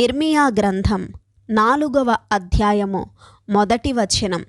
ఇర్మియా గ్రంథం నాలుగవ అధ్యాయము మొదటి వచనం.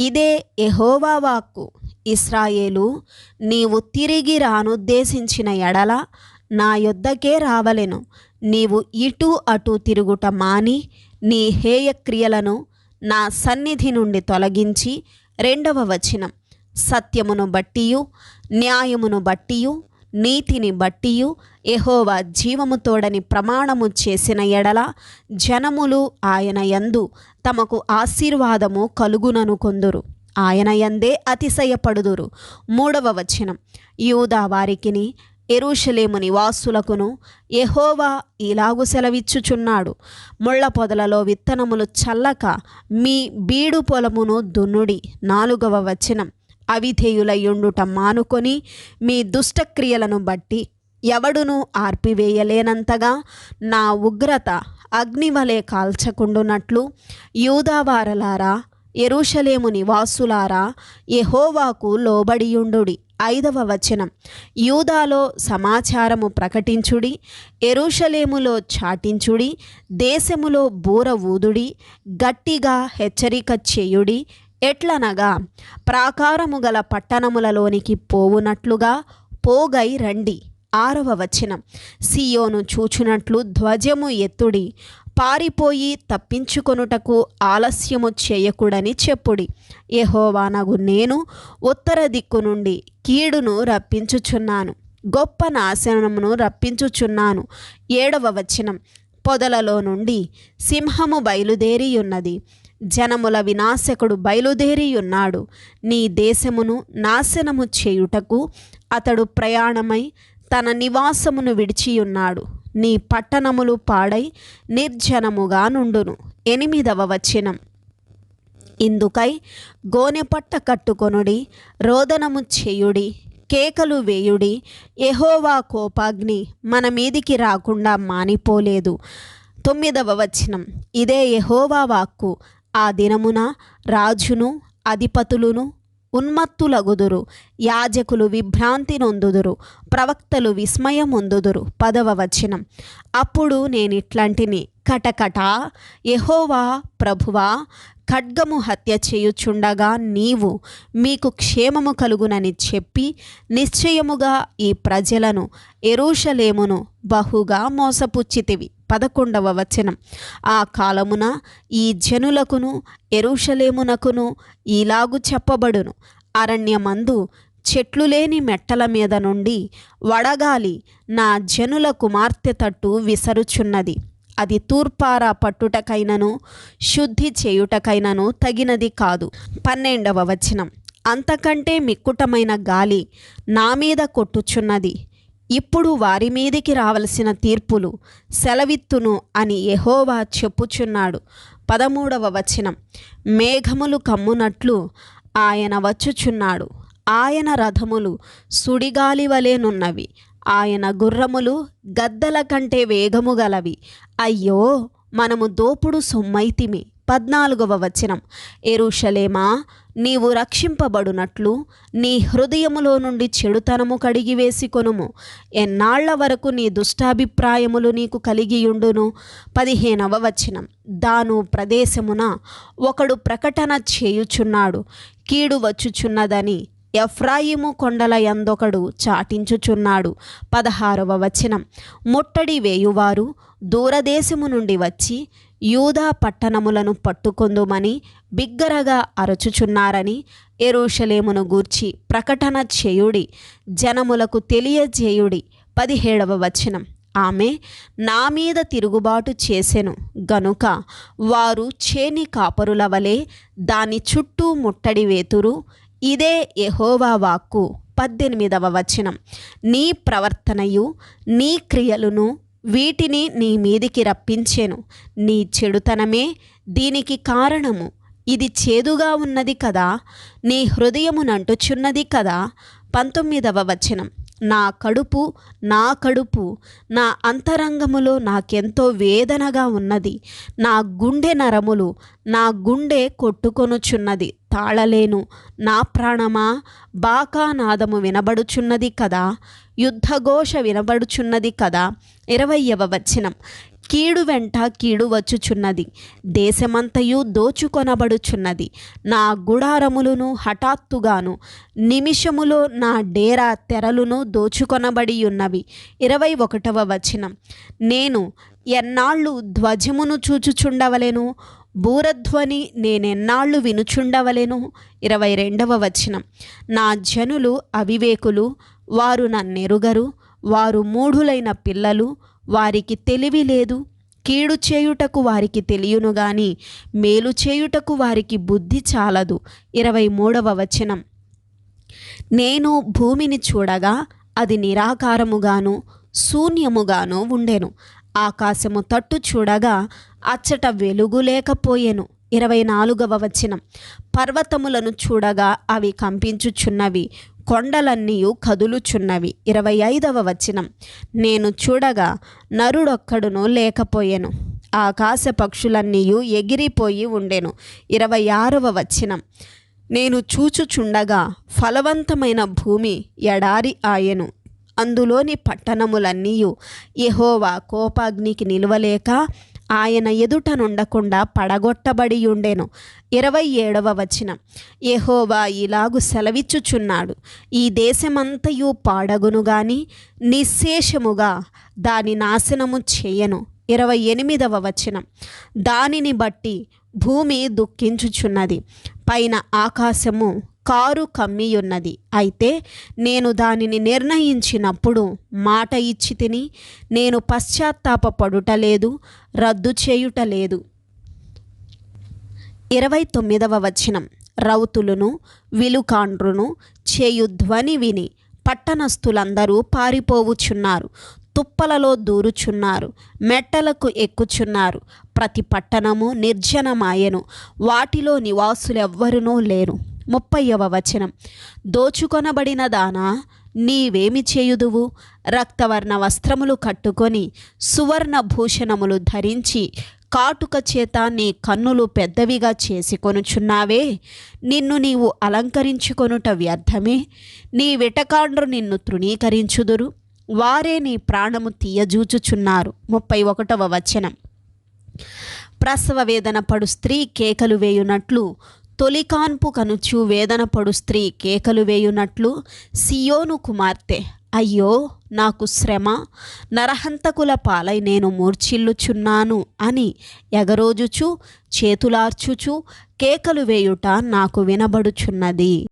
ఇదే ఎహోవా వాక్కు. ఇస్రాయేలు నీవు తిరిగి రానుద్దేశించిన ఎడల నా యొద్దకే రావలెను. నీవు ఇటు అటు తిరుగుట మాని నీ హేయక్రియలను నా సన్నిధి నుండి తొలగించి రెండవ వచనం. సత్యమును బట్టియు న్యాయమును బట్టియు నీతిని బట్టియు ఎహోవా జీవము తోడని ప్రమాణము చేసిన ఎడల జనములు ఆయన యందు తమకు ఆశీర్వాదము కలుగునను కొందురు. ఆయన యందే అతిశయపడుదురు. మూడవ వచనం. యూదా వారికిని ఎరుషలేము నివాసులకును ఎహోవా ఇలాగు సెలవిచ్చుచున్నాడు. ముళ్ళ పొదలలో విత్తనములు చల్లక మీ బీడు పొలమును దున్నుడి. నాలుగవ వచనం. అవిధేయులయ్యుండుట మానుకొని మీ దుష్టక్రియలను బట్టి ఎవడును ఆర్పివేయలేనంతగా నా ఉగ్రత అగ్నివలే కాల్చకుండునట్లు యూదావారలారా ఎరుషలేము నివాసులారా యహోవాకు లోబడియుండుడి. ఐదవ వచనం. యూదాలో సమాచారము ప్రకటించుడి ఎరుషలేములో చాటించుడి దేశములో బూర ఊదుడి గట్టిగా హెచ్చరిక చేయుడి ఎట్లనగా ప్రాకారము గల పట్టణములలోనికి పోవునట్లుగా పోగై రండి. ఆరవ వచనం. సియోను చూచునట్లు ధ్వజము ఎత్తుడి. పారిపోయి తప్పించుకొనుటకు ఆలస్యము చేయకుడని చెప్పుడి. యహోవానగు నేను ఉత్తర దిక్కు నుండి కీడును రప్పించుచున్నాను. గొప్ప నాశనమును రప్పించుచున్నాను. ఏడవ వచనం. పొదలలో నుండి సింహము బయలుదేరి ఉన్నది జనముల వినాశకుడు బయలుదేరి ఉన్నాడు నీ దేశమును నాశనము చేయుటకు అతడు ప్రయాణమై తన నివాసమును విడిచియున్నాడు. నీ పట్టణములు పాడై నిర్జనముగా నుండును. ఎనిమిదవ వచనం. ఇందుకై గోనెపట్ట కట్టుకొనుడి రోదనము చేయుడి కేకలు వేయుడి ఎహోవా కోపాగ్ని మన మీదికి రాకుండా మానిపోలేదు. తొమ్మిదవ వచనం. ఇదే యహోవా వాక్కు. ఆ దినమున రాజును అధిపతులును ఉన్మత్తులగుదురు యాజకులు విభ్రాంతి నొందుదురు ప్రవక్తలు విస్మయమొందుదురు. పదవ వచనం. అప్పుడు నేనిట్లాంటిని కటకట. యహోవా ప్రభువా ఖడ్గము హత్య చేయుచుండగా నీవు మీకు క్షేమము కలుగునని చెప్పి నిశ్చయముగా ఈ ప్రజలను ఎరుషలేమును బహుగా మోసపుచ్చితివి పదకొండవ వచనం. ఆ కాలమున ఈ జనులకును ఎరుషలేమునకును ఇలాగు చెప్పబడును. అరణ్యమందు చెట్లు లేని మెట్టల మీద నుండి వడగాలి నా జనుల కుమార్తె తట్టు విసరుచున్నది. అది తూర్పార పట్టుటకైనను శుద్ధి చేయుటకైనను తగినది కాదు. పన్నెండవ వచనం. అంతకంటే మిక్కుటమైన గాలి నా మీద కొట్టుచున్నది. ఇప్పుడు వారి మీదికి రావలసిన తీర్పులు సెలవిత్తును అని ఎహోవా చెప్పుచున్నాడు. పదమూడవ వచనం. మేఘములు కమ్మునట్లు ఆయన వచ్చుచున్నాడు. ఆయన రథములు సుడిగాలి వలెనున్నవి ఆయన గుర్రములు గద్దల కంటే వేగము గలవి. అయ్యో మనము దోపుడు సొమ్మైతిమి. పద్నాలుగవ వచనం. ఎరుషలేమా నీవు రక్షింపబడునట్లు నీ హృదయములో నుండి చెడుతనము కడిగివేసి కొనుము ఎన్నాళ్ళ వరకు నీ దుష్టాభిప్రాయములు నీకు కలిగియుండును? పదిహేనవ వచనం. దాను ప్రదేశమున ఒకడు ప్రకటన చేయుచున్నాడు. కీడు వచ్చుచున్నదని ఎఫ్రాయిము కొండల ఎందొకడు చాటించుచున్నాడు. పదహారవ వచనం. ముట్టడి వేయువారు దూరదేశము నుండి వచ్చి యూదా పట్టణములను పట్టుకొందుమని బిగ్గరగా అరచుచున్నారని ఎరుషలేమును గూర్చి ప్రకటన చేయుడి జనములకు తెలియజేయుడి. పదిహేడవ వచనం. ఆమె నా మీద తిరుగుబాటు చేసెను. గనుక వారు చేని కాపరుల వలె దాని చుట్టూ ముట్టడి వేతురు. ఇదే యహోవా వాక్కు పద్దెనిమిదవ వచనం. నీ ప్రవర్తనయు నీ క్రియలును వీటిని నీ మీదికి రప్పించెను. నీ చెడుతనమే దీనికి కారణము. ఇది చేదుగా ఉన్నది కదా నీ హృదయమునంటుచున్నది కదా. పంతొమ్మిదవ వచనం. నా కడుపు నా కడుపు నా అంతరంగములో నాకెంతో వేదనగా ఉన్నది. నా గుండె నరములు నా గుండె కొట్టుకొనుచున్నది. తాళలేను నా ప్రాణమా? బాకానాదము వినబడుచున్నది కదా? యుద్ధఘోష వినబడుచున్నది కదా? ఇరవయవ వచనం. కీడు వెంట కీడు వచ్చుచున్నది. దేశమంతయు దోచుకొనబడుచున్నది. నా గుడారములను హఠాత్తుగాను నిమిషములో నా డేరా తెరలును దోచుకొనబడి ఉన్నవి ఇరవై ఒకటవ వచనం. నేను ఎన్నాళ్ళు ధ్వజమును చూచుచుండవలేను? బూరధ్వని నేనెన్నాళ్ళు వినుచుండవలేను? ఇరవై రెండవ వచనం. నా జనులు అవివేకులు వారు నన్నెరుగరు వారు మూఢులైన పిల్లలు వారికి తెలివి లేదు కీడు చేయుటకు వారికి తెలియను గాని మేలు చేయుటకు వారికి బుద్ధి చాలదు. ఇరవై మూడవ వచనం. నేను భూమిని చూడగా అది నిరాకారముగాను శూన్యముగాను ఉండెను. ఆకాశము తట్టు చూడగా అచ్చట వెలుగు లేకపోయెను. ఇరవై నాలుగవ వచనం. పర్వతములను చూడగా అవి కంపించుచున్నవి. కొండలన్నీ కదులుచున్నవి. ఇరవై ఐదవ వచనం. నేను చూడగా నరుడొక్కడును లేకపోయెను. ఆకాశ పక్షులన్నీ ఎగిరిపోయి ఉండెను. ఇరవై ఆరవ వచనం. నేను చూచుచుండగా ఫలవంతమైన భూమి ఎడారి ఆయెను. అందులోని పట్టణములన్నీ యహోవా కోపాగ్నికి నిలువలేక ఆయన ఎదుట నుండకుండా పడగొట్టబడి ఉండెను ఇరవై ఏడవ వచనం. యహోవా ఇలాగు సెలవిచ్చుచున్నాడు. ఈ దేశమంతయు పాడగును గాని నిశ్శేషముగా దాని నాశనము చేయను. ఇరవై ఎనిమిదవ వచనం. దానిని బట్టి భూమి దుఃఖించుచున్నది. పైన ఆకాశము కారు కమ్మియున్నది. అయితే నేను దానిని నిర్ణయించినప్పుడు మాట ఇచ్చి తిని నేను పశ్చాత్తాపపడుటలేదు రద్దు చేయుటలేదు ఇరవై తొమ్మిదవ వచనం. రౌతులను విలుకాండ్రును చేయు ధ్వని విని పట్టణస్థులందరూ పారిపోవుచున్నారు. తుప్పలలో దూరుచున్నారు. మెట్టలకు ఎక్కుచున్నారు. ప్రతి పట్టణము నిర్జనమాయెను. వాటిలో నివాసులెవ్వరునూ లేరు. ముప్పైవ వచనం. దోచుకొనబడిన దానా నీవేమి చేయుదువు? రక్తవర్ణ వస్త్రములు కట్టుకొని సువర్ణ భూషణములు ధరించి కాటుక చేత నీ కన్నులు పెద్దవిగా చేసుకొనుచున్నావే నిన్ను నీవు అలంకరించుకొనుట వ్యర్థమే? నీ విటకాండ్రు నిన్ను తృణీకరించుదురు? వారే నీ ప్రాణము తీయజూచుచున్నారు. ముప్పై ఒకటవ వచనం. ప్రసవ వేదన పడు స్త్రీ కేకలు వేయునట్లు తొలికాన్పు కనుచు వేదన పడు స్త్రీ కేకలు వేయునట్లు సియోను కుమార్తె అయ్యో నాకు శ్రమ నరహంతకుల పాలై నేను మూర్చిల్లుచున్నాను అని ఎగరోజుచు చేతులార్చుచు కేకలు వేయుట నాకు వినబడుచున్నది.